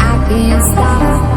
I can't stop.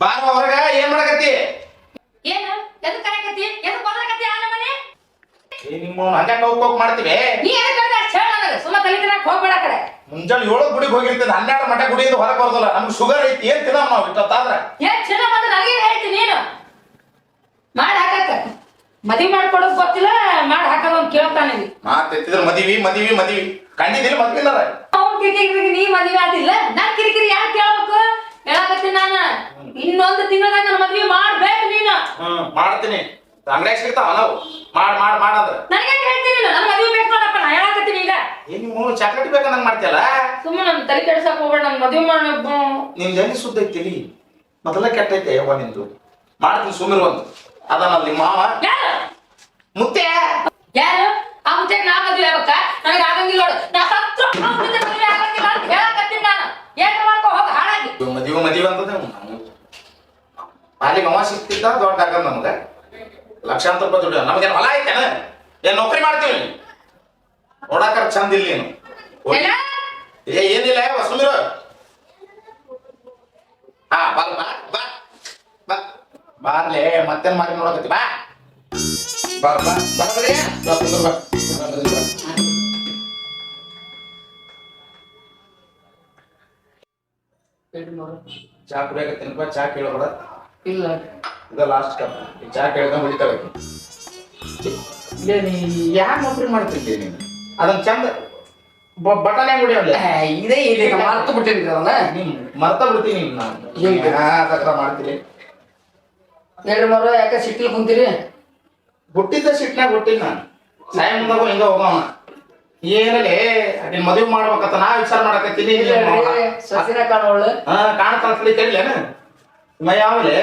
ಬಾರ ಹೊರಗ ಏನ್ ಮಾಡಕತ್ತಿ? ಏನು? ಎದಕ್ ಕರೆಕತ್ತಿ ಎದಕ್ ಬದಲಕತ್ತಿ ಆ ನಮ್ಮನೆ? ಏ ನಿಮ್ಮ ಹಂಗ ಕೌಕ್ ಕೌಕ್ ಮಾಡ್ತೀವಿ? ನೀ ಎದಕ್ ಹೇಳ್ದೆ ಅಷ್ಟ್ ಹೇಳ ನನಗೆ. ಸುಮ್ಮ ತಲೆ ತಿನ್ನಕ್ ಹೋಗ್ಬೇಡ ಕಡೆ. ಮುಂಜಾನೆ ಏಳು ಗುಡಿಗೆ ಹೋಗಿರ್ತದೆ ಹನ್ನೆರಡು ಮಠ ಗುಡಿಯಿಂದ ಹೊರಗೆ ಬರೋದಿಲ್ಲ. ನಮ್ಗೆ ಶುಗರ್ ಐತಿ ಏನ್ ತಿನ್ನಮ್ ನಾವು ಇಷ್ಟೊತ್ತಾದ್ರ? ಏನ್ ಚಿನ್ನ ಮತ್ತೆ ನನಗೆ ಹೇಳ್ತೀನಿ ನೀನು? ಮಾಡಿ ಹಾಕಕ್ಕ. ಮದ್ವಿ ಮಾಡ್ಕೊಡೋದ್ ಗೊತ್ತಿಲ್ಲ ಮಾಡಿ ಹಾಕೋದ್ ಅಂತ ಕೇಳ್ತಾನೆ ಮಾತ್ ಎತ್ತಿದ್ರ ಮದಿವಿ ಮದಿವಿ ಮದಿವಿ. ಕಂಡಿದ್ದಿಲ್ಲ ಮದ್ವಿನಾರ. ಅವ್ನ್ ಕಿರಿಕಿರಿ ನೀ ಮದ್ವೆ ಆದಿಲ್ಲ. ನಾನ್ ಕಿರಿಕಿರಿ ಯಾಕೆ ಕೇಳ್ಬೇಕು ಹೇಳಕತ್ತೀನಿ ನಾನು ಇನ್ನೊಂದು ತಿಂಗಳದಾಗ ನನ್ನ ಮದ್ವೆ ಮಾಡ್ಬೇಕು ನೀನು ಹ್ಮ್ ಮಾಡ್ತೀನಿ. ಅಂಗಡಿಯಾಗ ಸಿಗ್ತಾವ ನಾವು. ಮಾಡ್ ಮಾಡ್ ಮಾಡಂದ್ರ ನನಗೆ ಹೇಳ್ತೀನಿ ನನಗೆ ಮದುವೆ ಬೇಕು ನೋಡಪ್ಪ ನಾ ಹೇಳಕತ್ತೀನಿ ಈಗ. ಏನ್ ನಿಮ್ಮ ಚಾಕ್ಲೇಟ್ ಬೇಕಂದಂಗ ಮಾಡ್ತೀಯಲ್ಲ? ಸುಮ್ಮನೆ ನನ್ನ ತಲೆ ಕೆಡ್ಸಕ್ ಹೋಗ್ಬೇಡ ನನ್ ಮದುವೆ ಮಾಡಬೇಕು. ನಿನ್ ಜನಿ ಸುದ್ದ ಐತಿಲಿ ಮೊದಲ ಕೆಟ್ಟೈತೆ ಯವ್ವ ನಿಂದು. ಮಾಡ್ತೀನಿ ಸುಮ್ಮನೆ ಒಂದು. ಅದನ್ನ ನಿಮ್ಮ ಮಾವ. ಯಾರು? ಮುತ್ತೆ. ಯಾರು? ಆ ಮುತ್ತೆ ನಾ ಮದುವೆ ಆಗ್ಬೇಕ? ನನಗೆ ಆಗಂಗಿಲ್ಲ ನೋಡು. ನಾ ಸತ್ರ ಮದುವೆ ಆಗಂಗಿಲ್ಲ ಅಂತ ಹೇಳಕತ್ತೀನಿ ನಾನು. ಏನ್ ಮಾಡ್ಕೋ ಹೋಗ ಹಾಳಾಗಿ. ಮದುವೆ ಮದುವೆ ಅಂತದ ಪಾಲಿಗೆ ಅವ ಸಿಕ್ತಿದ್ದ ದೊಡ್ಡ ಆಗದ ನಮ್ಗ. ಲಕ್ಷಾಂತರ ರೂಪಾಯಿ ದುಡ್ಡು. ನಮ್ಗೆ ಹೊಲ ಐತೇನ? ಏನ್ ನೌಕರಿ ಮಾಡ್ತೀವಿ ನೋಡಾಕ ಚಂದ ಇಲ್ಲ ನೀನು. ಏ ಏನಿಲ್ಲ ಸುಮಿರು ಹಾ ಬಾ ಬಾ ಬಾ. ಬಾ. ಬಾರ್ಲೆ ಮತ್ತೇನ್ ಮಾಡಿ ನೋಡಕತ್ತಿ? ಬಾ. ಬಾ ಬಾ ಬಾ ಬರ್ರಿ. ಬಾ. ಬಾ. ಚಾ ಕುಡಿಯಾಕತ್ತೀನಿ ಬಾ ಚಾ ಕೇಳಬೇಡ ಇಲ್ಲ. ಇದ ಲಾಸ್ಟ್ ಕಪ್ ಚಾ ಕೇಳ್ದಂಗ ಹೊಡಿತಾಳೆ ನೀ ಯಾಕೆ ನೌಕರಿ ಮಾಡ್ತಿದ್ದೆ ನೀನು? ಅದನ್ನ ಚಂದ. ಬಟನ್ ಹೊಡಿಯಲ್ಲ ಇದೇ ಇದೆ ಮರ್ತು ಬಿಟ್ಟಿನಿ ಅದನ್ನ? ನೀನ್ ಮರ್ತ ಬಿಡ್ತೀನಿ ನಾನು. ಹೇಗೆ? ಯಾ ತಕ್ರ ಮಾಡ್ತೀನಿ. ಹೇಳ್ರಿ ಮರ ಯಾಕೆ ಸಿಟ್ಟಿಲ್ ಕುಂತೀರಿ? ಹುಟ್ಟಿದ್ದ ಸಿಟ್ನಾಗ ಹುಟ್ಟಿದ್ ನಾನು. ಸಾಯ ಮುಂದಾಗ ಹಿಂಗ ಹೋಗವ ಏನಲ್ಲೇ ನಿನ್ ಮದುವೆ ಮಾಡ್ಬೇಕಂತ ನಾ ವಿಚಾರ ಮಾಡಕತ್ತೀನಿ. ಸಸಿನ ಕಾಣೋಳು ಹಾ ಕಾಣ್ತಾ ಕಲಿತೇನ ಮೈ ಯಾವಲೆ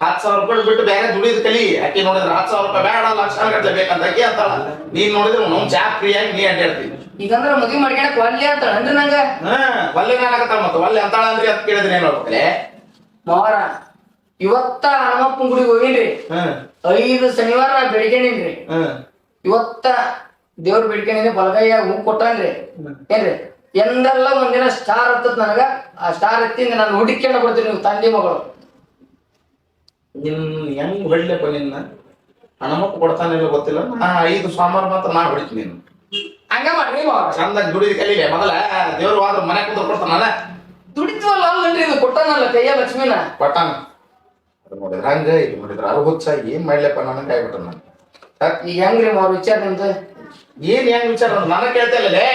ಹತ್ತು ಸಾವಿರ ರೂಪಾಯಿ ಬಿಟ್ಟು ಬೇರೆ ದುಡಿದ ಕಲಿ. ಆಕೆ ನೋಡಿದ್ರೆ ಹತ್ತು ಸಾವಿರ ರೂಪಾಯಿ ಬೇಡ ಲಕ್ಷ ಗಟ್ಟಲೆ ಬೇಕಂತ ಆಕಿ ಅಂತಾಳ. ನೀನ್ ನೋಡಿದ್ರೆ ನಾವು ಚಾ ಆಗಿ ನೀ ಅಡ್ಡಾಡ್ತೀನಿ ಈಗಂದ್ರ ಮದುವೆ ಮಾಡ್ಕೊಳಕ್ ಒಲ್ಲೆ ಅಂತಾಳ ಅಂದ್ರೆ ನಂಗ? ಹಾ ಒಲ್ಲೆ ನಾನಕತ್ತಾಳ ಮತ್ತೆ ಒಲ್ಲೆ ಅಂತಾಳ ಅಂದ್ರೆ ಅಂತ ಕೇಳಿದ್ರೆ ಏನ್ ಹೇಳ್ಬೇಕಲೆ ಮಾವರ ಇವತ್ತ ಹನುಮಪ್ಪನ ಗುಡಿಗೆ ಹೋಗಿನ್ರಿ. ಹ್ಮ್ ಐದು ಶನಿವಾರ ನಾ ಬೆಳಿಗ್ಗೆನಿನ್ರಿ ಹ್ಮ್ ಇವತ್ತ ದೇವ್ರ ಬೆಳಿಗ್ಗೆನಿಂದ ಬಲಗೈಯಾಗ ಹೂ ಕೊಟ್ಟಾನ್ರಿ ಏನ್ರಿ? ಎಂದೆಲ್ಲ ಒಂದಿನ ಸ್ಟಾರ್ ಹತ್ತದ ನನಗ ಆ ಸ್ಟಾರ್ ಎತ್ತಿಂದ ನಾನು ಹುಡುಕ್ಯಂಡ ಬಿಡ್ತೀನಿ ನೀವು ತಂದೆ ಮಗಳು. ನಿನ್ ಹೆಂಗ್ ಹೊಡ್ಲಪ್ಪ ನಿನ್ನ? ಹಣಮಪ್ಪ ಕೊಡ್ತಾನಿಲ್ಲ ಗೊತ್ತಿಲ್ಲ. ನಾ ಐದು ಸೋಮವಾರ ಮಾತ್ರ ನಾ ಹೊಡಿತೀನಿ ನೀನು ಹಂಗ ಮಾಡ್ರಿ ನೀವು ಚಂದಾಗಿ ದುಡಿದ ಕಲೀಲೆ ಮೊದಲ ದೇವ್ರು ವಾದ್ರ ಮನೆ ಕುಂದ್ರ ಕೊಡ್ತಾನಲ್ಲ ದುಡಿತೀವಲ್ಲ ಅಲ್ಲನ್ರಿ ಇದು ಕೊಟ್ಟಾನಲ್ಲ ಕೈಯ ಲಕ್ಷ್ಮಿನ? ಕೊಟ್ಟಾನ. ಅದು ನೋಡಿದ್ರ ಹಂಗ ಇದು ನೋಡಿದ್ರ ಅರು ಹುಚ್ಚ ಏನ್ ಮಾಡ್ಲಪ್ಪ ನನಗೆ ಆಗ್ಬಿಟ್ಟ ನಾನು. ಈಗ ಹೆಂಗ್ರಿ ಅವ್ರ ವಿಚಾರ ನಿಮ್ದು? ಏನ್ ಹೆಂಗ್ ವಿಚಾರ ನಾನು ನನಗೆ ಕೇಳ್ತಾ ಇಲ್ಲಲೇ.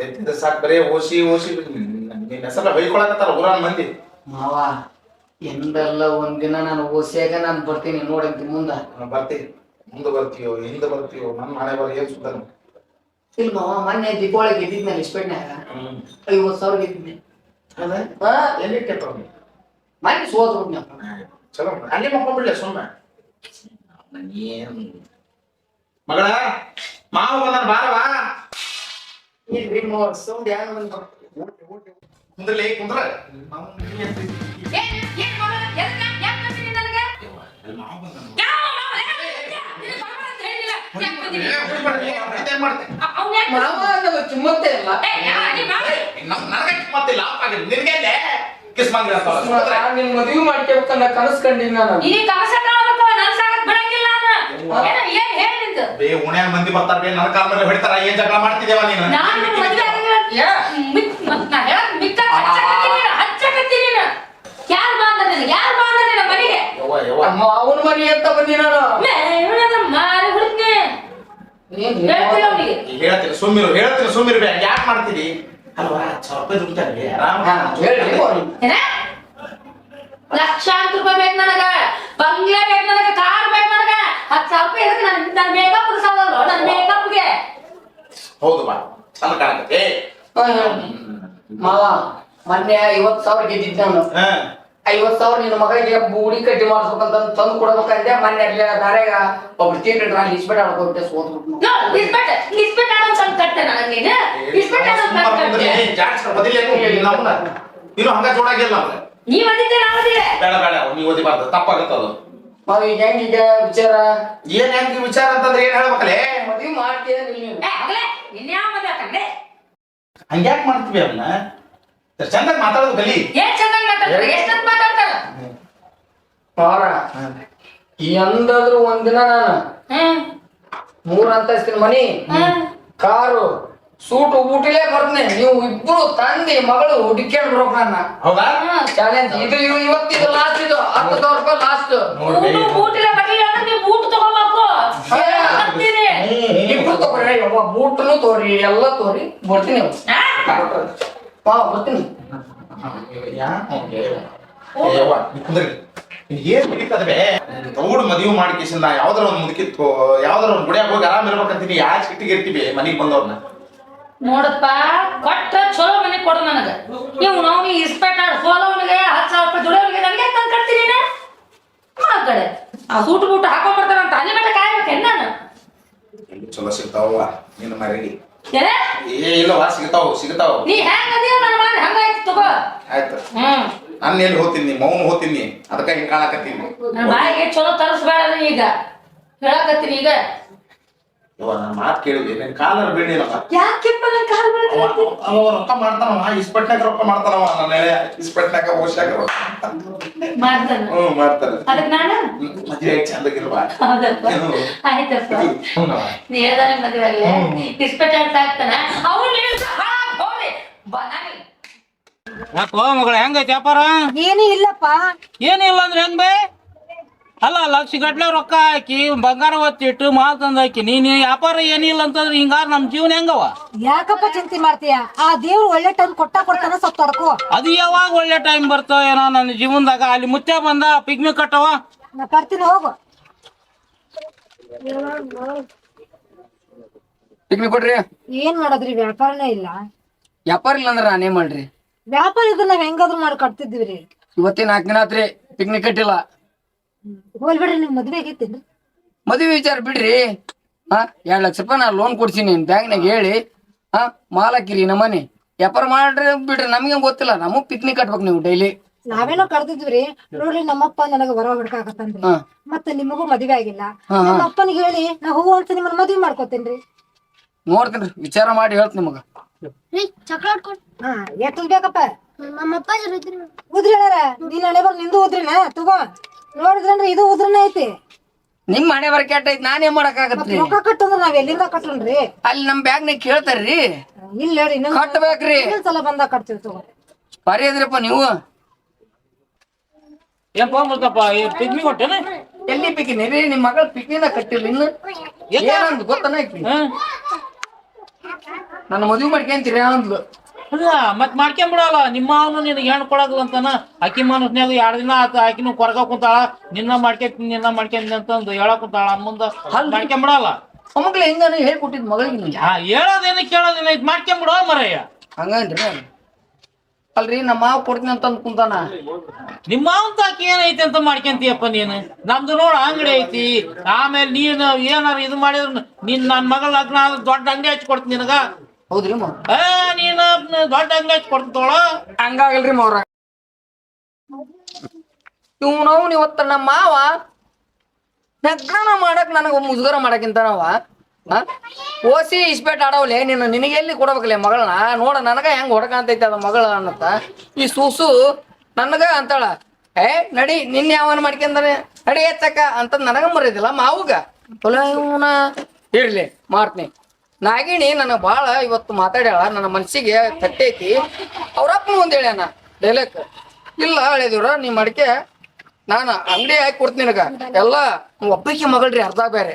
ಮತ್ತೆ ಸಾಕು ಬರೇ ಓಸಿ ಓಸಿ ನಿನ್ನ ಹೆಸರ ಬೈಕೊಳಕತ್ತಾರ ಊರಾನ್ ಮಂದಿ. ಮಾವ ಎಂದಲ್ಲ ಒಂದಿನ ನಾನು ಓಸಿಯಾಗ ನಾನು ಬರ್ತೀನಿ ನೋಡಂತಿ ಮುಂದ. ಬರ್ತೀನಿ. ಮುಂದ ಬರ್ತೀಯೋ ಹಿಂದೆ ಬರ್ತೀಯೋ ನನ್ನ ಮನೆ ಬರ ಏನ್ ಸುತ್ತ ಇಲ್ಲ ಮಾವ ಮೊನ್ನೆ ದೀಪಾವಳಿ ಗೆದ್ದಿದ್ನಲ್ಲ ಇಸ್ಪೆಟ್ನ್ಯಾಗ ಐವತ್ತು ಸಾವಿರ ಗೆದ್ದಿದ್ನೆ ಹಾ. ಎಲ್ಲಿ ಕೆಟ್ಟವ್ ನೀ? ಮೊನ್ನೆ ಸೋದ್ರು ಚಲೋ. ಅಲ್ಲಿ ಮಕ್ಕೊಂಡ್ಬಿಡ್ಲೆ ಸುಮ್ಮನೆ ಮಗಳ? ನಾನ್ ನಿನ್ ಮದ್ವಿ ಮಾಡ್ಕೋಬೇಕನ್ನ ಕನಸ್ ಕಂಡಿನಿ ನಾನು. ಈ ಕನಸ ಬಿಡಂಗಿಲ್ಲ ಬೇ ಉಣ್ಯಾಗ ಮಂದಿ ಬರ್ತಾರ ಬೇ ನನ್ನ ಕಾಲ ಮೇಲೆ ಹೊಡಿತಾರ ಏನ್ ಜಗಳ ಮಾಡ್ತಿದ್ದೇವ ನೀನು? ನಾನು ನಿನ್ ಮದ್ವೆ ಆಗಿಲ್ಲ ಮಿಕ್ ಮತ್ ನಾ ಹೇಳಕ್ ಮಿಕ್ಕ ಹಚ್ಚಕತ್ತೀನಿ ನೀನು, ಹಚ್ಚಕತ್ತೀನಿ ನೀನು. ಯಾರ್ ನಿನಗೆ ನಿನ್ನ ಮನೆಗೆ? ಯವ್ವ ಯವ್ವ. ಅಮ್ಮ ಅವನ ಮನಿ ಅಂತ ಬಂದಿ ನಾನು. ಮೇ, ಇವ್ನದ್ರ ಮಾರಿ ಹುಡುಕ್ನೆ ಏನ್ ಹೇಳ್ತಿಲ್ಲ ಅವ್ನಿಗೆ? ಈಗ ಹೇಳ್ತೀನಿ ಸುಮ್ಮಿರು ಹೇಳ್ತೀನಿ ಸುಮ್ಮಿರು ಬೇ ಯಾಕೆ ಮಾಡ್ತೀರಿ ಅಲ್ವಾ ಹತ್ತು ಸಾವಿರ ರೂಪಾಯಿ ದುಡ್ತಾರೆ ಆರಾಮ ಹಾ, ಹೇಳ್ರಿ ಅವ್ರು. ಏನ? ಲಕ್ಷಾಂತರ ರೂಪಾಯಿ ಬೇಕು ನನಗ ಬಂಗ್ಲೆ ಬೇಕು ನನಗ ಕಾರ್ ಬೇಕು ಹತ್ತು ಸಾವಿರ ರೂಪಾಯಿ ಇದಕ್ಕೆ ನನ್ ನನ್ನ ಮೇಕಪ್ ಸಾಲಲ್ಲ ನನ್ನ ಮೇಕಪ್ಗೆ ಹೌದು ಬಾ ಚಂದ ಕಾಣುತ್ತೆ. ಮಾವ ಮೊನ್ನೆ ಐವತ್ ಸಾವಿರ ಗೆದ್ದಿದ್ದೆ ನಾನು. ಹಾ. ಐವತ್ ಸಾವಿರ ನಿನ್ನ ಮಗಳಿಗೆ ಬೂಡಿ ಕಟ್ಟಿ ಮಾಡಿಸ್ಬೇಕಂತ ತಂದು ಕೊಡ್ಬೇಕಂದೆ ಮೊನ್ನೆ ಅಲ್ಲಿ ದಾರ್ಯಾಗ ಒಬ್ರು ಇಸ್ಬೇಡ ಆಡ್ಕೊಬಿಟ್ಟೆ ಸೋತ್ಬಿಟ್ಟು ಇಸ್ಪೆಟ್ ಆಡೋ ಸ್ವಲ್ಪ ಕಟ್ಟೆ ನಾನು ನೀನು ಇಸ್ಪೆಟ್ ಆಡೋ ಸ್ವಲ್ಪ ಕಟ್ಟೆ ನೀನು ಹಂಗ ಜೋಡಾಗಿಲ್ಲ ನಮ್ಗೆ. ನೀವ್ ಅಂದಿದ್ದೆ ನಾವು ಅಂದಿದ್ದೆ ಬೇಡ ಬೇಡ ನೀವು ಓದಿಬಾರ್ದು ತಪ್ಪಾಗುತ್ತೆ ಅದು. ಮಾವ ಈಗ ಹೆಂಗೀಗ ವಿಚಾರ? ಏನ್ ಹೆಂಗ್ ವಿಚಾರ ಅಂತಂದ್ರೆ ಏನ್ ಹೇಳ್ಬೇಕಲ್ಲೇ ಮದ್ವಿ ಮಾಡ್ತೀಯ ನೀನು? ಇನ್ಯಾವ ಮದ್ವೆ ಹಂಗ್ಯಾಕ್ ಮಾಡ್ತೀವಿ ಅವನ್ನ ಚಂದ ಮಾತಾಡೋದು ಕಲಿ. ಏನ್ ಚೆನ್ನಾಗಿ ಮಾತಾಡ್ತಾರೆ? ಎಷ್ಟೊತ್ತು ಮಾತಾಡ್ತಾರ? ಮಾರ ಎಂದಾದ್ರೂ ಒಂದಿನ ನಾನು. ಮೂರ್ ಅಂತಸ್ತಿನ ಮನಿ ಕಾರು ಸೂಟ್ ಊಟಿಲೇ ಬರ್ತೇನೆ. ನೀವು ಇಬ್ರು ತಂದಿ ಮಗಳು ಹುಡುಕ್ಯಾಡ್ ಬರ್ಬೇಕು ನನ್ನ. ಹೌದಾ? ಚಾಲೆಂಜ್ ಇದು ಇವ್- ಇದು ಲಾಸ್ಟ್ ಇದು. ಹತ್ತು ಸಾವಿರ ರೂಪಾಯಿ ಲಾಸ್ಟ್ ನೋಡ್ರಿ ಬರ್ಲಿಲ್ಲ ಅಂದ್ರೆ ನೀವು ಬೂಟ್ ತಗೋಬೇಕು. ಇಬ್ರು ತಗೋರಿ ಒಬ್ಬ ಬೂಟ್ನು ತೋರಿ ಎಲ್ಲ ತೋರಿ ಬರ್ತೀನಿ ಪಾ ಬರ್ತೀನಿ. ಏನ್ ಹಿಡಿತದೆ ತೌಡ್ ಮದುವೆ ಮಾಡಿ ಕಿಸಿಂದ ಯಾವ್ದಾರ ಒಂದ್ ಮುದುಕಿತ್ತು ಯಾವ್ದಾರ ಒಂದ್ ಗುಡಿಯಾಗ ಹೋಗಿ ಆರಾಮ್ ಇರ್ಬೇಕಂತೀನಿ. ಯಾಕೆ ಸಿಟ್ಟಿಗೆ ಇರ್ತೀವಿ ಮನಿಗ್ ಬಂದವ್ರನ್ನ ನೋಡಪ್ಪ ಕೊಟ್ಟ ಚಲೋ ಮನೆ ಕೊಡು ನನಗ. ನೀವು ನಾವು ಇಸ್ಪೆಟ್ ಆಡ್ ಸೋಲವನಿಗೆ ಹತ್ತು ಸಾವಿರ ರೂಪಾಯಿ ದುಡಿಯೋನಿಗೆ ನನಗೆ ತಂದು ಕಟ್ತೀನಿ ಕಡೆ. ಆ ಸೂಟ್ ಬೂಟ್ ಹಾಕೊಂಡ್ ಅಂತ ಅಲ್ಲಿ ಮಟ್ಟ ಕಾಯ್ಬೇಕೇನ್ ನಾನು. ಚಲೋ ಸಿಗ್ತಾವ ನಿನ್ನ ಮರಿಗೆ ಏನೇ ಏ ಇಲ್ಲವಾ ಸಿಗ್ತಾವ ಸಿಗ್ತಾವ. ನೀ ಹೆಂಗ ಅದೀಯ ನನ್ನ ಮನೆ ಹಂಗಾಯ್ತು ತಗೋ. ಆಯ್ತು. ಹ್ಮ್. ನಾನು ಎಲ್ಲಿ ಹೋಗ್ತೀನಿ ಮೌನ ಹೋಗ್ತೀನಿ. ಅದಕ್ಕೆ ಹಿಂಗ್ ಕಾಣಕತ್ತೀನಿ. ನನ್ನ ಬಾಯಿಗೆ ಚಲೋ ತರಿಸ್ಬೇಡ ಈಗ. ಹೇಳಕತ್ತೀನಿ ಈಗ. ಇವ ನನ್ನ ಮಾತು ಕೇಳಿದ್ವಿ ನಿನ್ ಕಾಲರ್ ಬೀಳಿಲ್ಲವ ಕಾಲ್ ಅವ ಅವ ರೊಕ್ಕ ಮಾಡ್ತಾನವ ಇಸ್ಪೆಟ್ನಾಗ ರೊಕ್ಕ ಮಾಡ್ತಾನವ ನನ್ನ ಎಳೆ ಇಸ್ಪೆಟ್ನಾಗ ಮಾಡ್ತಾನ. ನಾನು? ಹ್ಮ್, ಮದ್ವೆ ಚಂದಾಗಿಲ್ವಾ? ಹೌದಪ್ಪ. ಆಯ್ತಪ್ಪ. ನೀ ಹೇಳ್ದಾನೆ ಮದುವೆ ಆಗಲಿ ಇಸ್ಪೆಟ್ ಅಂತ ಆಗ್ತಾನ? ಅವ್ನು ಹೋಗಿ ಬನಾನಿ ಯಾಕೋ ಮಗಳ ಹೆಂಗೈತಿ ವ್ಯಾಪಾರ? ಏನೂ ಇಲ್ಲಪ್ಪ. ಏನಿಲ್ಲ ಅಂದ್ರೆ ಹೆಂಗ್ ಬೇ? ಅಲ್ಲ ಲಕ್ಷ ಗಟ್ಲೆ ರೊಕ್ಕ ಹಾಕಿ ಬಂಗಾರ ಒತ್ತಿಟ್ಟು ಮಾಲ್ ತಂದ್ ಹಾಕಿ ನೀನ್ ವ್ಯಾಪಾರ ಏನಿಲ್ಲ ಅಂತಂದ್ರೆ ಹಿಂಗಾರ ನಮ್ ಜೀವನ ಹೆಂಗವ? ಯಾಕಪ್ಪ ಚಿಂತೆ ಮಾಡ್ತೀಯ? ಆ ದೇವ್ರು ಒಳ್ಳೆ ಟೈಮ್ ಕೊಟ್ಟ ಕೊಡ್ತಾನ ಸ್ವಲ್ಪ ತಡ್ಕೋ. ಅದು ಯಾವಾಗ ಒಳ್ಳೆ ಟೈಮ್ ಬರ್ತಾವ ಏನೋ ನನ್ನ ಜೀವನದಾಗ ಅಲ್ಲಿ ಮುತ್ತೆ ಬಂದ ಪಿಗ್ಮಿ ಕಟ್ಟವ? ನಾ ಬರ್ತೀನಿ ಹೋಗು. ಪಿಗ್ಮಿ ಕೊಡ್ರಿ ಏನ್ ಮಾಡೋದ್ರಿ ವ್ಯಾಪಾರನೇ ಇಲ್ಲ. ವ್ಯಾಪಾರ ಇಲ್ಲ ಅಂದ್ರೆ ನಾನೇ ಮಾಡ್ರಿ ವ್ಯಾಪಾರ ಇದ್ರೆ ನಾವ್ ಹೆಂಗಾದ್ರು ಮಾಡಿ ಕಟ್ತಿದ್ವಿ ರೀ ಇವತ್ತೇ ನಾಲ್ಕು ದಿನ ಆತ್ರಿ ಪಿಕ್ನಿಕ್ ಕಟ್ಟಿಲ್ಲ. ಹೋಲ್ ಬಿಡ್ರಿ ನಿಮ್ ಮದ್ವೆ ಆಗೈತೇನ್ರಿ ಮದುವೆ ವಿಚಾರ ಬಿಡ್ರಿ. ಹಾ ಎರಡ್ ಲಕ್ಷ ರೂಪಾಯಿ ನಾ ಲೋನ್ ಕೊಡ್ಸೀನಿ ಬ್ಯಾಂಕ್ನಾಗ ಹೇಳಿ. ಹಾ ಮಾಲಕಿರಿ ನಮ್ಮನೆ ವ್ಯಾಪಾರ ಮಾಡ್ರಿ ಬಿಡ್ರಿ ನಮ್ಗೆ ಗೊತ್ತಿಲ್ಲ. ನಮಗ್ ಪಿಕ್ನಿಕ್ ಕಟ್ಬೇಕು ನೀವು ಡೈಲಿ ನಾವೇನೋ ಕರ್ದಿದ್ವಿ ರೀ ನೋಡ್ರಿ ನಮ್ಮಪ್ಪ ನನಗ ಹೊರ ಹುಡ್ಕಾಕತ್ತನ್ರಿ ಹಾ. ಮತ್ತೆ ನಿಮಗೂ ಮದ್ವೆ ಆಗಿಲ್ಲ. ಹಾ, ಹಾ. ನಮ್ಮ ಅಪ್ಪನಿಗೆ ಹೇಳಿ ನಾ ಹೂವು ಅಂತ ನಿಮ್ಮನ್ನ ಮದ್ವೆ ಮಾಡ್ಕೋತೇನ್ರಿ. ನೋಡ್ತೀನಿ ವಿಚಾರ ಮಾಡಿ ಹೇಳ್ತೀನಿ ನಿಮಗ. ಚಾಕ್ಲೇಟ್ ಕೊಡ್. ಹಾ ಎಷ್ಟು ಬೇಕಪ್ಪ ನಮ್ಮಪ್ಪ ಇದ್ರು ಉದ್ರಿ ಹೇಳಾರ ನೀನ್ ಹಣೆ ಬರ್ ನಿಂದು ಉದ್ರಿನ? ತಗೋ. ನೋಡಿದ್ರನ್ರಿ ಇದು ಉದ್ರನೇ ಐತಿ. ನಿಮ್ ಮನೆ ಬರ ಕೆಟ್ಟ ಐತಿ ನಾನೇನ್ ಮಾಡಕ್ ಮತ್ತ್ ಆಗತ್ರಿ? ರೊಕ್ಕ ಕಟ್ಟಂದ್ರ ನಾವ್ ಎಲ್ಲಿಂದ ಕಟ್ಟಲ್ರಿ ಅಲ್ಲಿ ನಮ್ ಬ್ಯಾಂಕ್ನಾಗ ಕೇಳ್ತಾರ್ರಿ. ಇಲ್ಲ ಹೇಳ್ರಿ ಇನ್ನೊಂದ್ ಕಟ್ಬೇಕ್ರಿ. ಇನ್ನೊಂದ್ ಸಲ ಬಂದಾಗ ಕಟ್ತೀವಿ ತಗೋ. ಬರೀ ಇದ್ರಪ್ಪ ನೀವು. ಏನ್ ಮುತ್ತಪ್ಪ ಪಿಗ್ಮಿ ಕೊಟ್ಟೇನ ಎಲ್ಲಿ ಪಿಕ್ನಿ ರೀ? ನಿಮ್ ಮಗಳ ಪಿಕ್ನಿನ ಕಟ್ಟಿಲ್ಲ ಇನ್ನು. ಏನಂದ್ ಗೊತ್ತನ ಹ್ಮ್ ನನ್ನ ಮದುವೆ ಮಾಡ್ಕೊಂತೀರಿ ಅಂದ್ಲು. ಅದ ಮತ್ ಮಾಡ್ಕೊಂಬಿಡಲ್ಲ ನಿಮ್ಮ ಅವನು ನಿನ್ ಹೆಣ್ಣು ಕೊಡಕಲ್ಲ ಅಂತಾನ. ಅಕ್ಕಿ ಮನಸ್ನ್ಯಾಗ ಎರಡ್ ದಿನ ಆತ ಆಕಿನೂ ಕೊರಗ ಕುಂತಾಳ. ನಿನ್ನ ಮಾಡ್ಕೊಂತೀನಿ ನಿನ್ನ ಮಾಡ್ಕೊಂತೀನಿ ಅಂತಂದು ಹೇಳಕ್ ಕುಂತಾಳ. ಮುಂದ ಮಾಡ್ಕೊಂಬಿಡಲ್ಲ ಅಮ್ಮಗ್ಲ ಹಿಂಗಾನು ಹೇಳ್ಕೊಟ್ಟಿದ್ ಮಗಳಿಗೆ ಹೇಳೋದೇನು ಕೇಳೋದೇನ ಇದು ಮಾಡ್ಕೊಂಬಿಡೋ ಮರಯ್ಯ. ಹಂಗನ್ರಿ ಅಲ್ರಿ ನಮ್ಮ ಮಾವ ಕೊಡ್ತೀನಿ ಅಂತ ಅಂದ್ ಕುಂತಾನ ನಿಮ್ಮ ತಾಕಿ ಏನೈತಿ ಅಂತ ಮಾಡ್ಕೊಂತೀಯಪ್ಪ ನೀನು? ನಮ್ದು ನೋಡ ಅಂಗಡಿ ಐತಿ. ಆಮೇಲೆ ನೀನು ಏನಾರ ಇದು ಮಾಡಿದ್ರು ನೀನ್ ನನ್ ಮಗಳ ಲಗ್ನ ಆದ್ರೆ ದೊಡ್ಡ ಅಂಗಡಿ ಹಚ್ಚಿ ಕೊಡ್ತೀನಿ ನಿನಗ. ಹೌದ್ರಿ ಮಾವ. ಏ ನೀನು ದೊಡ್ಡ ಅಂಗಡಿ ಹಚ್ಚಿ ಕೊಡ್ತೋಳ ಹಂಗಾಗಲ್ರಿ ಮಾವ್ರ. ಇವ್ನವ್ನ ಇವತ್ತ ನಮ್ಮ ಮಾವ ನಗ್ನ ಮಾಡಕ್ ನನಗ ಮುಜುಗರ ಮಾಡಕ್ಕಿಂತ ನಾವ ಓಸಿ ಇಸ್ಪೇಟ್ ಆಡವಲೆ ನೀನು ನಿನಗೆ ಎಲ್ಲಿ ಕೊಡ್ಬೇಕಲ್ಲ ಮಗಳನ್ನ? ನೋಡ, ನನಗ ಹೆಂಗ್ ಹೊಡ್ಕಂತೈತೆ ಅದ ಮಗಳ ಅನ್ನತ್ತ. ಈ ಸೂಸು ನನಗ ಅಂತಾಳ, ಏ, ನಡಿ, ನಿನ್ನೆ ಯಾವನ್ ಮಾಡ್ಕೊಂಡಾನೆ? ನಡಿ ಎತ್ತಕ್ಕ ಅಂತ ನನಗ ಮರಿದಿಲ್ಲ ಮಾವುಗ. ಇವನ ಇರ್ಲಿ ಮಾಡ್ತೀನಿ ನಾಗಿಣಿ ನನಗೆ ಬಾಳ ಇವತ್ತು ಮಾತಾಡ್ಯಾಳ, ನನ್ನ ಮನ್ಸಿಗೆ ತಟ್ಟೈತಿ ಅವ್ರಪ್ಪ ಮುಂದೆ ಹೇಳ್ಯಾನ, ಡೈಲಕ್, ಇಲ್ಲ ಹೇಳಿದಿವ್ರ, ನೀ ಮಡಿಕೆ, ನಾನು ಅಂಗಡಿ ಹಾಕಿ ಕೊಡ್ತೀನಿ ನಿನಗ. ಎಲ್ಲ ಒಬ್ಬಕ್ಕೆ ಮಗಳ್ರಿ, ಅರ್ಧ ಬೇರೆ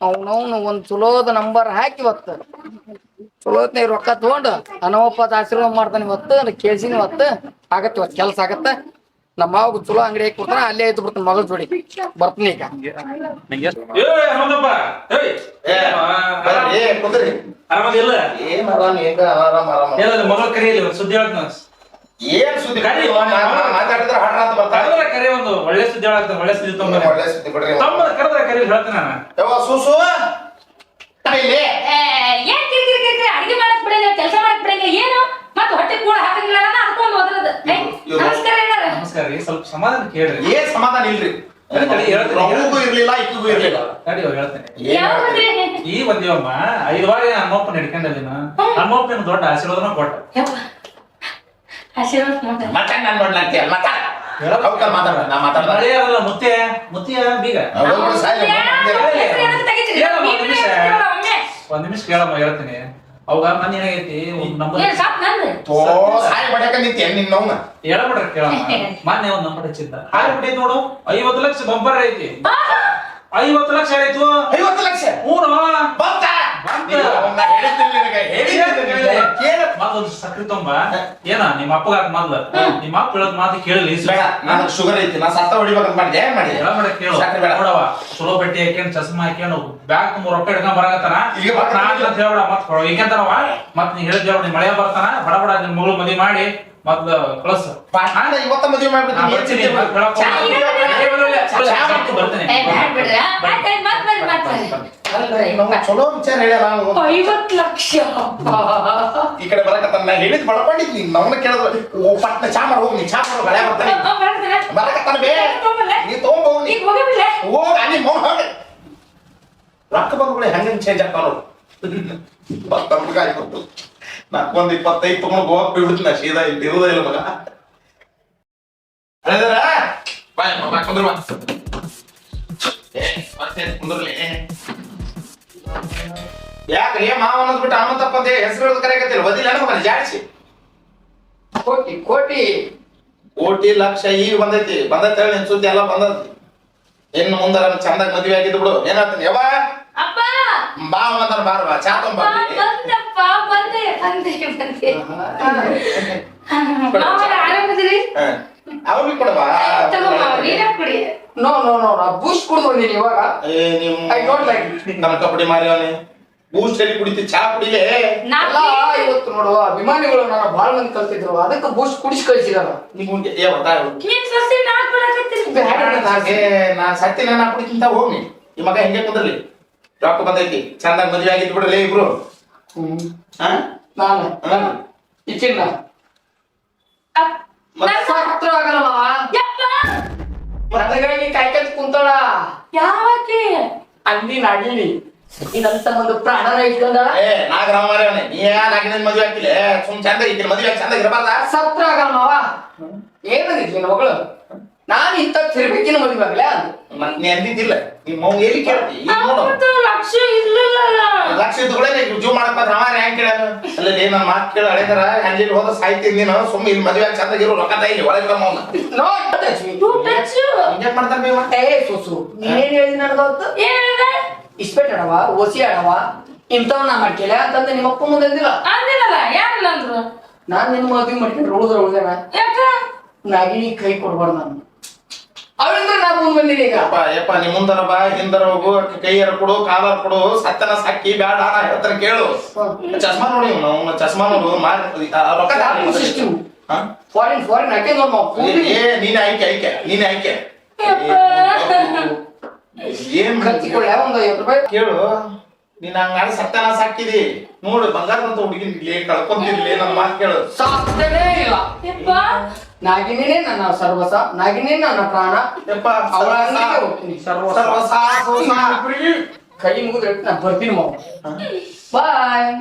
ಅವನವನು ಒಂದು ಚಲೋದ ನಂಬರ್ ಹಾಕಿ ಇವತ್ತು. ಚಲೋತ್ನ ರೊಕ್ಕ ತಗೊಂಡು ಅನವಪ್ಪದ ಆಶೀರ್ವಾದ ಮಾಡ್ತಾನೆ ಇವತ್ತು ಕೇಳ್ಸಿನಿ ಇವತ್ತು. ಆಗತ್ತೆ ಇವತ್ತು ಕೆಲಸ ಆಗತ್ತೆ. ನಮ್ಮ ಮಾವಾಗ ಚಲೋ ಅಂಗಡಿ ಹಾಕಿ ಕೊಡ್ತಾನ ಅಲ್ಲೇ ಐದು ಬಿಡ್ತಾನೆ ಮಗಳ ಜೋಡಿ. ಬರ್ತೀನಿ ಈಗ. ಆರಾಮ್, ಆರಾಮ್, ಆರಾಮ್. ಮಗಳ ಕರೆಯಲ್ಲಿ ಸುದ್ದಿ ಹೇಳ್ತಾನ. ಏನ್ ಸುದ್ದಿ ಮಾತಾಡಿದ್ರೆ ಹಣ ಅಂತ ಬರ್ತಾರೆ. ಕರೆದ್ರ ಕರೆ ಒಂದು ಒಳ್ಳೆ ಸುದ್ದಿ ಹೇಳಾಗ್ತದೆ ಒಳ್ಳೆ ಸುದ್ದಿ ತೊಂಬ ಒಳ್ಳೆ ಸುದ್ದಿ ಕೊಡ್ರಿ ತಮ್ಮ ಕರೆದ್ರೆ ಕರೆ ಹೇಳ್ತೀನಿ ನಾನು. ಯವ್ವ ಸೂಸು. ಇಲ್ಲಿ. ಏ, ಏನ್ ಕಿರಿಕಿರಿ ಕಿರಿಕಿರಿ? ಅಡಿಗೆ ಮಾಡಕ್ ಬಿಡಂಗಿಲ್ಲ ಕೆಲಸ ಮಾಡಕ್ ಬಿಡಂಗಿಲ್ಲ. ಏನು? ಮತ್ತೆ ಹೊಟ್ಟೆ ಕೂಡ ಹಾಕಂಗಿಲ್ಲ ನಮಸ್ಕಾರ ಹೇಳಾರ ನಮಸ್ಕಾರ ರೀ ಸ್ವಲ್ಪ ಸಮಾಧಾನ ಕೇಳ್ರಿ. ಏನ್ ಸಮಾಧಾನ ಇಲ್ರಿ? ಇರ್ಲಿಲ್ಲ ಇಕ್ಕಿಗೂ ಇರ್ಲಿಲ್ಲ. ತಡಿ ಅವ್ರು ಹೇಳ್ತೇನೆ. ಏನ್ ಯಾವ ಹೇಳ್ತೀರಿ? ಬಂದ್ರಿ ಈ ಬಂದಿವಮ್ಮ ಐದು ವಾರ ಅಮ್ಮಪ್ಪನ ನಡ್ಕೊಂಡಿದ್ದೀನ ಅಮ್ಮಪ್ಪನ ದೊಡ್ಡ ಆಶೀರ್ವಾದನ ಕೊಟ್ಟ. ಆಶೀರ್ವಾದ ಮತ್ತೆ ನಾನ್ ಮಾತಾಡ. ಮಾತಾಡ ನಾ ಮಾತಾಡ್ದ. ಮಳೆ ಅಲ್ಲ ಮುತ್ಯ ಮುತ್ಯ ಬೀಗ ಸಾಯ್ಲಿ. ಹೇಳಮ್ಮ, ಒಂದ್ ನಿಮಿಷ. ಒಂದ್ ನಿಮಿಷ ಕೇಳಮ್ಮ ಹೇಳ್ತೀನಿ. ಅವಾಗ ಮನ್ ಏನಾಗೈತಿ? ಒಂದ್ ನಂಬರ್ ತೋ ಸಾಯ್ ಬಡಕ ನಿಂತ ನಿನ್ನವ್ನ ಹೇಳ್ಬಿಡ್ರಿ ಕೇಳಮ್ಮ. ಮೊನ್ನೆ ಒಂದ್ ನಂಬರ್ ಹಚ್ಚಿದ್ದ. ಹಾರಿ ಬಿಟ್ಟೈತಿ ನೋಡು ಐವತ್ತು ಲಕ್ಷ ಬಂಪರ್ ಐತಿ. ಐವತ್ತು ಲಕ್ಷ ಆಯ್ತು. ಐವತ್ತು ಲಕ್ಷ? ಮೂರು ಬಂತ? ಬಂತ. ಮತ್ತೊಂದು ಸಕ್ರಿ ತೊಂಬ. ಏನ ನಿಮ್ಮ ಅಪ್ಪಗ ಮೊದ್ಲ? ನಿಮ್ಮ ಅಪ್ಪ ಹೇಳದ್ ಮಾತು ಕೇಳಲಿ. ಬೇಡ ನನಗೆ ಶುಗರ್ ಐತಿ ನಾ ಸತ್ತ ಹೊಡಿಬೇಕಂತ ಮಾಡಿದೆ ಏನ್ ಮಾಡಿ ಹೇಳಬೇಡ ಕೇಳು. ಸಕ್ರೆ ಬೇಡ. ನೋಡವ ಚಲೋ ಬಟ್ಟೆ ಹಾಕ್ಯಂಡ್ ಚಸ್ಮಾ ಹಾಕ್ಯಂಡ್ ಬ್ಯಾಗ್ ತುಂಬ ರೊಕ್ಕ ಹಿಡ್ಕೊಂಡ್ ಬರಾಕತ್ತಾನ? ಈಗ. ನಾನ್ ಅಂತ ಹೇಳ್ಬೇಡ ಮತ್ ಈಗಂತಾರವ ಮತ್ ನೀ ಹೇಳಿದ್ ಹೇಳ್ಬೇಡ ಮಳೆ ಬರ್ತಾನ? ಬಡ ಬಡ ನಿನ್ ಮಗಳು ಮದಿ ಮಾಡಿ. ಮತ್ ಕಳಸ ನಾನು ಇವತ್ತ ಮದುವೆ ಮಾಡ್ಬಿಡ್ತೀನಿ ಏನ್ ಚಾ ಏ, ನಮ್ಗೆ ಚಲೋ ವಿಚಾರ ಹೇಳ್ಯಾರ. ಐವತ್ ಲಕ್ಷ ಈ ಕಡೆ ಬರಕತ್ತಾನ ನಾ ಹೇಳಿದ್ ಬಡ್ಕೊಂಡಿದ್ನಿ ನಮ್ಮನ್ನ ಕೇಳಿದ್ರು ಓ ಪಟ್ನ ಚಾ ಮಾಡಿ ಹೋಗಿ ನೀ ಚಾ ಮಾಡೋ ಗಳೆ ಬರ್ತಾನೆ ಬರಕತ್ತಾನ ಬೇ ನೀ ತಗೊಂಬೋಗಿ ಈಗ ಹೋಗಬಿಲ್ಲ ಹೋಗ ಅಲ್ಲಿ ಮೌನ ಹೋಗ ರೊಕ್ಕ ಬಂದ್ಬಿಡಿ ಹಂಗಂಗ್ ಚೇಂಜ್ ಆಗ್ತಾವ ಬತ್ತ ಹುಡುಗ ಆಯ್ತು ನಾಕೊಂದ್ ಇಪ್ಪತ್ತೈದು ತಗೊಂಡು ಗೋವಾ ಬಿಡ್ತೀನಿ ಸೀದಾ ಇಲ್ಲಿ ಇರುವುದೇ ಇಲ್ಲ ಮಗ. ಅಳಿದಾರ ಬಾಯ್ ಬಾ ಕುಂದ್ರ ಬಾ. ಏ, ಮತ್ತೆ ಕುಂದ್ರಲಿ. ಯಾಕ್ರಿ ಮಾವ ಅನ್ನೋದ್ ಬಿಟ್ಟು ಅಮ್ಮ ಅಂತ ಹೆಸರು ಕರೆಯಕತ್ತಿಲ್ಲ ಬದಿಲ್ಲ ಮಗನ ಜಾಡಿಸಿ. ಕೋಟಿ ಕೋಟಿ. ಕೋಟಿ ಲಕ್ಷ ಈಗ ಬಂದೈತಿ. ಬಂದೈತಿ ಹೇಳಿ ನಿನ್ ಸುದ್ದಿ ಎಲ್ಲ ಬಂದೈತಿ. ಇನ್ನು ಮುಂದರ ಚಂದಾಗ ಮದ್ವೆ ಆಗಿದ್ದು ಬಿಡು. ಏನಾಗ್ತೀನಿ ಯಾವ ಬಾ ಅಂತಾರ ಬಾರ ಬಾ ಚಾ ತೊಂಬ ಬಂದಪ್ಪ ಬಂದೆ ಬಂದೆ ಬಂದೆ. ಮಾವರ ಆರಾಮದಿರಿ? ಅವ್ರಿಗೆ ಕೊಡವಾ? ತಗೋ ಮಾವ ನೀರ ಕುಡಿ. ನೋ ನೋ ನೋ ನಾ ಬೂಸ್ಟ್ ಕುಡಿದು ಬಂದೀನಿ ಇವಾಗ. ಏ ಐ don't ಲೈಕ್. ನನ್ನ ಮಾರಿಯವನೆ. ಬೂಸ್ಟ್ ಎಲ್ಲಿ ಕುಡಿತಿ? ಚಾ ಕುಡಿಲೆ? ಇವತ್ತು ನೋಡು ಅಭಿಮಾನಿಗಳು ನನ್ನ ಬಾಳ ಮಂದಿ ಕಲ್ತಿದ್ರು ಅದಕ್ಕೆ ಬೂಸ್ಟ್ ಕುಡಿಸಿ ಕಳಿಸಿದಾರ. ನಿಮ್ಗೆ ಏ ಗೊತ್ತಾ ನೀನ್ ಸೊಸೆ ನಾ ಕೊಡಕತ್ತೀನಿ. ಏ ನಾ ಸತ್ತಿ ನಾ ಕುಡಿತಿಂತ ಹೋಗಿ ಈ ಮಗ ಹೆಂಗೆ ಕುಂದ್ರಲಿ? ರೊಕ್ಕ ಬಂದೈತಿ. ಚಂದ ಮದ್ವೆ ಆಗಿದ್ದು ಬಿಡಲೇ ಇಬ್ರು. ಹಾ ನಾನು ನಾನು ಸತ್ರ ಆಗಲ್ಲ ಕುಂತಾಳ. ಅಂದಿ ನಾಗಿನಿ ಇನ್ನಂತ ಒಂದು ಪ್ರಾಣನ ಏ ನಾಗರಾಮ ನೀ ಯಾ ನಾಗಿನ ಮದ್ವೆ ಆಗ್ತಿಲ್ಲ? ಸುಮ್ ಚಂದ ಈಗಿನ ಮದ್ವೆ ಚಂದ ಇರಬಾರ್ದ? ಸತ್ರ ಆಗಲ್ಲ ಮಾವ. ಏನಂದಿದ್ಲಿ ನಿನ್ನ ಮಗಳು? ನಾನು ಇಂತ ತಿರ್ಬೇಕಿನ ಮದುವೆ ಆಗ್ಲ ಮತ್ ನೀ ಅಂದಿದ್ದಿಲ್ಲ. ನಿಮ್ಮ ಮೌ ಎಲ್ಲಿ ಕೇಳ್ತಿ? ಈಗ ನೋಡು. ಅವತ್ತು ಲಕ್ಷ ಇರ್ಲಿಲ್ಲ ಲಕ್ಷ ಇದ್ದುಗಳೇ ಜೀವ ಮಾಡಕ್ ಬಂದ್ರೆ? ಅವ ಹೆಂಗ್ ಕೇಳ ಅಲ್ಲಲ್ಲಿ ನನ್ನ ಮಾತು ಕೇಳ ಹಳೆದರ. ಅಲ್ಲಿ ಹೋದ ನೀನು. ಸುಮ್ಮನೆ ಇಲ್ಲಿ ಮದ್ವೆ ಚಂದ ಇರೋ ರೊಕ್ಕ ಇಲ್ಲಿ ಒಳಗೆ ಬಮ್ಮ ಅವ್ನ ನೋ ಟೂ ಟಚ್ ಹಿಂಗೆ ಮಾಡ್ತಾನೆ ಬೇವ ಏ ಸೋಸು ನೀನೇನ್ ಹೇಳಿದಿ ನನಗವತ್ತು ಏನಂದ ಇಸ್ಪೆಟ್ ಆಡವ ಓಸಿ ಅಡವ ಇಂಥವ್ ನಾ ಮಾಡ್ಕೇಳ ಅಂತಂದ್ರೆ ನಿಮ್ಮ ಅಪ್ಪ ಮುಂದೆ ಅಂದಿಲ್ಲ. ಅಂದಿಲ್ಲಲ್ಲ ಯಾರಿಲ್ಲ ಅಂದ್ರು? ನಾನ್ ನಿನ್ನ ಮದುವೆ ಮಾಡ್ಕೊಂಡ್ರೆ ಉಳಿದ್ರ ಉಳಿದೇನ? ಯಾಕ? ನಾಗಿನಿ ಕೈ ಕೊಡ್ಬಾರ್ದು ನಾನು ಅವಳಿಂದ ನಾ ಮುಂದ್ ಬಂದಿನಿ ಈಗ. ಯಪ್ಪ ಯಪ್ಪ ನೀ ಮುಂದರ ಬಾ ಹಿಂದರ ಹೋಗು ಕೈಯರ ಕೊಡು ಕಾಲರ ಕೊಡು ಸತ್ತನ ಸಾಕಿ ಬ್ಯಾಡ ನಾ ಹೇಳ್ತಾರ ಕೇಳು. ಚಸ್ಮಾ ನೋಡಿ ಅವ್ನು ಚಸ್ಮಾ ನೋಡು ಮಾರಿ ರೊಕ್ಕ? ಫಾರಿನ್ ಫಾರಿನ್ ಹಾಕಿ ನೋಡ್ ಏ, ನೀನೆ ಆಯ್ಕೆ ಆಯ್ಕೆ ನೀನೆ ಆಯ್ಕೆ. ಏನ್ ಖರ್ಚಿಕೊಳ್ಳ ಒಂದು ಐವತ್ತು ರೂಪಾಯಿ. ಕೇಳು ನೀನ್ ಹಂಗಾರೆ ಸತ್ತನ ಸಾಕಿದಿ. ನೋಡು ಬಂಗಾರದಂತ ಹುಡುಗಿನ ಕಳ್ಕೊಂತಿರ್ಲಿ ನನ್ನ ಮಾತು ಕೇಳು. ಸಾಧ್ಯನೇ ಇಲ್ಲ. ಯಪ್ಪ. ನಾಗಿನೇ ನನ್ನ ಸರ್ವಸ ನಾಗಿನೇ ನನ್ನ ಪ್ರಾಣ. ಯಪ್ಪ ಅವಳ ಅಂಗಡಿಗೆ ಹೋಗ್ತೀನಿ. ಸರ್ವಸ. ಕೈ ಮುಗಿದ್ರೆ ನಾ ಬರ್ತೀನಿ ಮಾವ. ಬಾಯ್.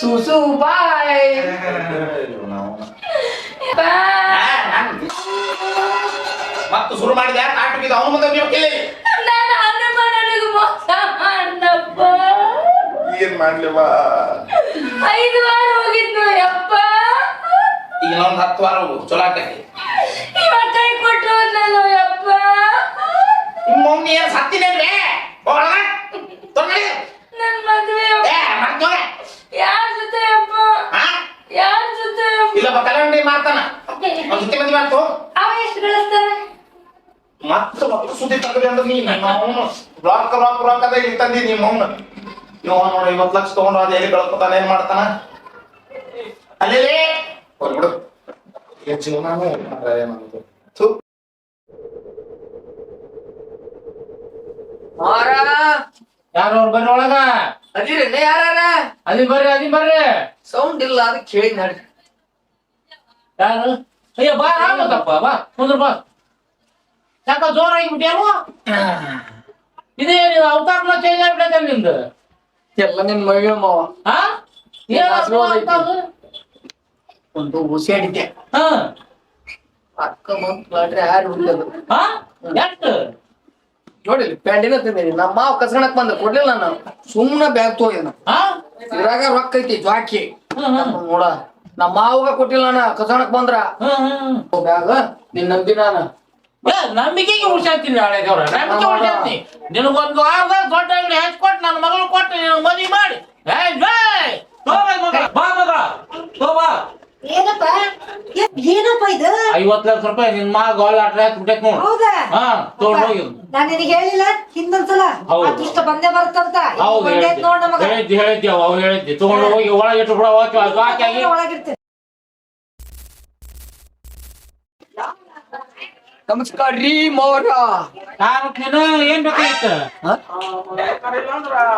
ಸುಸು ಬಾಯ್. ಮತ್ತು ಶುರು ಮಾಡಿದ ನಾಟಕ ಇದು. ಅವನು ಮುಂದೆ ನೀವು ಕೇಳಿ. ನಾನು ಹನುಮ ನನಗೆ ಮೋಸ ಮಾಡ್ದಪ್ಪ. ಏನ್ ಮಾಡ್ಲಿವಾ ಐದು ವಾರ ಹೋಗಿದ್ನೋ ಯಪ್ಪ. ಇನ್ನೊಂದ್ ಹತ್ತು ವಾರ ಹೋಗು ಚಲೋ ಆಕೈತಿ ನಿಮ್ಮ ಮಮ್ಮಿ ಏನ್ ಸತ್ತಿನೇನ್ರಿ ಹೋಗಲ್ಲ ತೊಗೊಂಡಿ ನನ್ ಮದ್ವೆ ಏ ಮಾಡ್ತೋಗ ಯಾರ ಜೊತೆ ಯಪ್ಪ? ಹಾ ಯಾರ ಜೊತೆ? ಇಲ್ಲ ಬಕಲಂಡಿ ಮಾಡ್ತಾನ. ಅವ್ನ ಜೊತೆ ಮದ್ವೆ ಮಾಡ್ತು ಅವ ಎಷ್ಟು ಗಳಿಸ್ತಾನೆ? ಮತ್ತೆ ಸುದ್ದಿ ತೆಗದಿ ಅಂದ್ರೆ ನೀ ಅವನು. ಬ್ಲಾಕ್ ಬ್ಲಾಕ್ ಬ್ಲಾಕ್ ಅದ ಇಲ್ಲಿ ತಂದಿ ನಿಮ್ಮ ಅವನು. ಇವ ನೋಡಿ ಲಕ್ಷ ತಗೊಂಡು ಅದು ಎಲ್ಲಿ ಬೆಳ್ಕೊತಾನೆ ಏನ್ ಮಾಡ್ತಾನ? ಅಲ್ಲಿ ಹೊರ್ಬಿಡು ಏನ್ ಜೀವನಾನು ಮಾರಾಯ ನಮ್ದು. ಥು. ಮಾರ ಯಾರು ಅವ್ರು ಬರ್ರಿ ಒಳಗ? ಅದಿರೇ ಯಾರ ಅಲ್ಲಿ ಬರ್ರಿ ಅಲ್ಲಿ ಬರ್ರಿ. ಸೌಂಡ್ ಇಲ್ಲ ಅದಕ್ಕೆ ಕೇಳಿ ನಡ್ರಿ ಯಾರು? ಅಯ್ಯ ಬಾ ರಾಮದಪ್ಪ ಬಾ ಕುಂದ್ರ ಬಾ ಯಾಕ ಜೋರಾಗಿ ಬಿಟ್ಟಿಯಲ್ವ ಇದೇನಿದು ಅವತಾರನ ಚೇಂಜ್ ಆಗ್ಬಿಟ್ಟೈತೆ ನಿಂದು? ಎಲ್ಲ ನಿನ್ ಮಗ ಮಾವ. ಹಾ ಏನ್ ಒಂದು ಹುಸಿಯಾಡಿದ್ದೆ ಹಾ. ಅಕ್ಕ ಬಂತು ಮಾಡ್ರಿ ಯಾರು ಹುಡುಗದು? ಹಾ? ಎಷ್ಟು ನೋಡಿಲ್ಲ ಪ್ಯಾಂಟಿನ ತಿಂದಿನಿ ನಮ್ಮ ಮಾವ ಕಸ್ಕಣಕ್ ಬಂದ ಕೊಡ್ಲಿಲ್ಲ ನಾನು. ಸುಮ್ಮನೆ ಬ್ಯಾಗ್ ತೋಗಿನ ಹಾ? ಇದ್ರಾಗ ರೊಕ್ಕ ಐತಿ ಜ್ವಾಕಿ ನೋಡ ನಮ್ಮ ಮಾವಗ ಕೊಟ್ಟಿಲ್ಲ ನಾನು ಕಸ್ಕಣಕ್ ಬಂದ್ರ. ಬ್ಯಾಗ್ ನಿನ್ ನಂಬಿ ನಾನು. ನಂಬಿಕೆಗೆ ಹುಷಾರ್ತೀನಿ ಹಳೆದವ್ರ ನಂಬಿಕೆ ಉಳ್ಸಾತೀನಿ ನಿನಗೊಂದು ವಾರದಾಗ ದೊಡ್ಡ ಅಂಗಡಿ ಹಚ್ಕೊಟ್ಟು ನನ್ನ ಮಗಳು ಕೊಟ್ಟು ನಿನಗೆ ಮದುವೆ ಮಾಡಿ. ಏಯ್ ಜೈ ತೋಬಾ ಮಗ. ಬಾ ಮಗ. ತೋಬಾ ಏನಪ್ಪ? ಏನಪ್ಪ ಇದು? ಐವತ್ತು ಲಕ್ಷ ರೂಪಾಯಿ ನಿನ್ ಮಾ ಗೋಲ್ ಆಟ ಹತ್ತು ಬಿಟ್ಟೈತ್ ನೋಡು. ಹೌದಾ? ಹಾ ತಗೊಂಡ್ ಹೋಗಿ. ನಾನ್ ನಿನಗೆ ಹೇಳಿಲ್ಲ ಹಿಂದೊಂದ್ಸಲ. ಹೌದು. ಅದೃಷ್ಟ ಬಂದೇ ಬರ್ತಂತ ಹೌದು ಬಂದೈತ್ ನೋಡ್ ನಮಗ. ಹೇಳಿದ್ದಿ ಹೇಳಿದ್ದಿ ಅವ ಹೇಳಿದ್ದಿ ತಗೊಂಡು ಹೋಗಿ ಒಳಗೆ ಇಟ್ಟು ಬಿಡ ಅದು ಹಾಕಿ ಒಳಗಿರ್ತೀನಿ ನಮಸ್ಕಾರ ರೀ ಮೋರ ನಾನು ಏನ್ ಬೇಕಾಗಿತ್ತು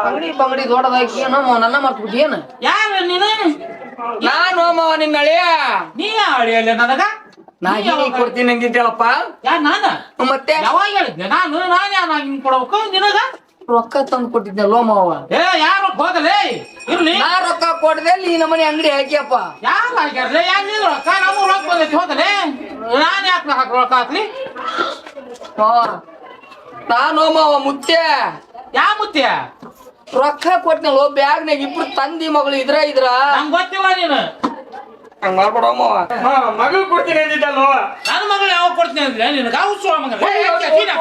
ಅಂಗಡಿ ಬಂಗಡಿ ದೊಡ್ಡದಾಗಿ ಏನೋ ನನ್ನ ಮಾಡ್ಬಿಟ್ಟು ಏನು? ಯಾರು ನೀನು? ನಾನು ಮಾವ ನಿನ್ನ ಅಳಿಯ. ನೀ ಅಳಿಯಲ್ಲ ನನಗ? ನಾ ಹೇಳಿ ಕೊಡ್ತೀನಿ ಹಂಗಿದ್ದೇಳಪ್ಪ ಯಾ ನಾನ? ಮತ್ತೆ? ಯಾವಾಗ ಹೇಳಿದ್ದೆ? ನಾನು ನಾನು ಯಾರು ಹಿಂಗ್ ಕೊಡ್ಬೇಕು? ನಿನಗ? ರೊಕ್ಕ ತಂದು ಕೊಟ್ಟಿದ್ನಲ್ವ ಮಾವ ಏ ಯಾರು ಹೋಗಲೇ? ಇರ್ಲಿ. ನಾ ರೊಕ್ಕ ಕೊಡದೆ ಈ ನಮ್ಮನೆ ಅಂಗಡಿ ಹಾಕಿಯಪ್ಪ. ಯಾರು ಹಾಕ್ಯಾರ್ಲೆ? ಯಾರು ನೀನು ರೊಕ್ಕ ನಮ್ಮ ರೊಕ್ಕ ಬಂದೈತಿ ಹೋಗಲೇ ನಾನು ಯಾಕೆ ಹಾಕಿ ರೊಕ್ಕ ಹಾಕ್ಲಿ? ನಾನು ಮಾವ ಮುತ್ತೆ ಯಾ ಮುತ್ಯ ರೊಕ್ಕ ಕೊಟ್ನಲ್ವ ಬ್ಯಾಗ್ನಾಗ ಇಬ್ರು ತಂದಿ ಮಗಳು ಇದ್ರ ಇದ್ರ. ನಂಗೆ ಗೊತ್ತಿಲ್ಲ ನೀನು. ಹಂಗ ಮಾಡ್ಬೇಡ ಮಾವ ಮಗಳು ಕೊಡ್ತೀನಿ ಅಂದಿದ್ದಲ್ವ? ನನ್ನ ಮಗಳು ಯಾವಾಗ ಕೊಡ್ತೀನಿ ಅಂದ್ರೆ ನಿನಗೆ ಅವಸರ ಮಗ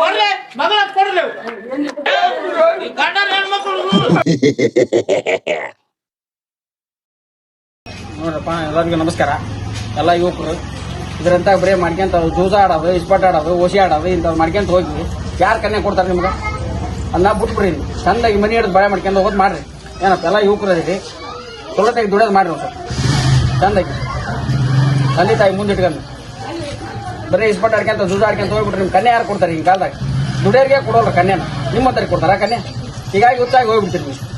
ಬರ್ಲೆ. ಮಗಳ ಕೊಡಲಿ. ಗಂಡನ ಹೆಣ್ಮಕ್ಳು. ನೋಡ್ರಪ್ಪ ಎಲ್ಲರಿಗೂ ನಮಸ್ಕಾರ. ಎಲ್ಲ ಯುವಕರು ಇದ್ರಂತ ಬರೀ ಮಾಡ್ಕೊಂತ ಜೂಜ ಆಡೋದು ಇಸ್ಪಟ್ ಆಡೋದು ಓಸಿ ಆಡೋದು ಇಂಥವ್ ಮಾಡ್ಕೊಂತ ಹೋಗಿ ಯಾರು ಕನ್ಯಾ ಕೊಡ್ತಾರೆ ನಿಮ್ಗೆ? ಅದನ್ನ ಬಿಟ್ಬಿಡ್ರಿ ಚಂದಾಗಿ ಮನೆ ಹಿಡಿದು ಬಾಳೆ ಮಾಡ್ಕೊಂಡು ಹೋಗೋದು ಮಾಡ್ರಿ. ಏನಪ್ಪ ಎಲ್ಲ ಯುವಕರು ಅದೀರಿ. ತೊಗೊಳತಾಗಿ ದುಡಿಯೋದು ಮಾಡಿರಿ ಸರ್ ಚಂದಾಗಿ ತಂದೆ ತಾಯಿ ಮುಂದೆ ಇಟ್ಕೊಂಡು. ಬರೀ ಸ್ಪಾಟ್ ಆಡ್ಕೊಂತ ಜೂಜ ಆಡ್ಕೊಂತ ಹೋಗ್ಬಿಟ್ರೆ ನಿಮ್ಮ ಕನ್ಯಾ ಯಾರು ಕೊಡ್ತಾರೆ ಈ ಕಾಲದಾಗ? ದುಡಿಯೋರಿಗೆ ಕೊಡೋಲ್ಲ ಕನ್ಯಾನ? ನಿಮ್ಮ ಹತ್ರ ಕೊಡ್ತಾರ ಕನ್ಯಾ? ಹೀಗಾಗಿ ಗೊತ್ತಾಗಿ ಹೋಗ್ಬಿಡ್ತೀರಿ ನೀವು.